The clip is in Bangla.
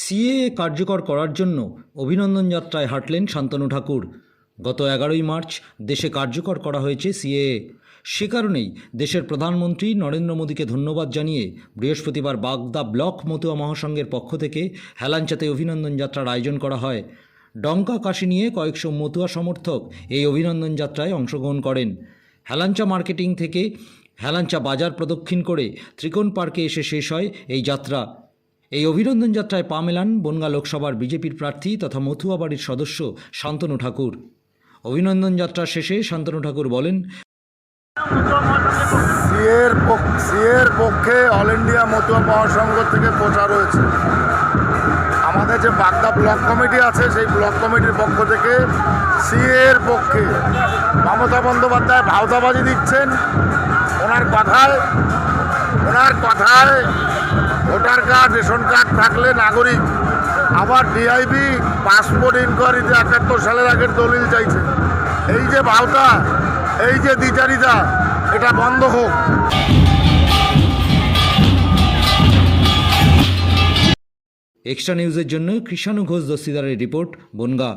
সিএএ কার্যকর করার জন্য অভিনন্দন যাত্রায় হাঁটলেন শান্তনু ঠাকুর। গত এগারোই মার্চ দেশে কার্যকর করা হয়েছে সিএএ সে কারণেই দেশের প্রধানমন্ত্রী নরেন্দ্র মোদীকে ধন্যবাদ জানিয়ে বৃহস্পতিবার বাগদা ব্লক মতুয়া মহাসংঘের পক্ষ থেকে হেলাঞ্চাতে অভিনন্দন যাত্রার আয়োজন করা হয়। ডঙ্কা কাশি নিয়ে কয়েকশো মতুয়া সমর্থক এই অভিনন্দন যাত্রায় অংশগ্রহণ করেন। হেলাঞ্চা মার্কেটিং থেকে হেলাঞ্চা বাজার প্রদক্ষিণ করে ত্রিকোণ পার্কে এসে শেষ হয় এই যাত্রা। এই অভিনন্দন যাত্রায় পা মেলান বনগা লোকসভার বিজেপির প্রার্থী তথা মথুয়া বাড়ির সদস্য শান্তনু ঠাকুর। অভিনন্দন যাত্রা শেষে শান্তনু ঠাকুর বলেন, সিএর পক্ষে অল ইন্ডিয়া মতুয়া মহাসংঘ থেকে প্রচার হয়েছে। আমাদের যে বাগদা ব্লক কমিটি আছে, সেই ব্লক কমিটির পক্ষ থেকে সিএর পক্ষে মমতা বন্দ্যোপাধ্যায় ভাওতাবাজি দিচ্ছেন। ওনার কথায় ওনার কথায় ভোটার কার্ড, রেশন কার্ড থাকলে নাগরিক। আবার ডিআইবি পাসপোর্ট ইনকোয়ারিতে একাত্তর সালের আগের দলিল চাইছে। এই যে ভাওতা, এই যে দ্বিচারিতা, এটা বন্ধ হোক। এক্সট্রা নিউজের জন্য কৃষাণু ঘোষ দস্তিদারের রিপোর্ট, বনগা।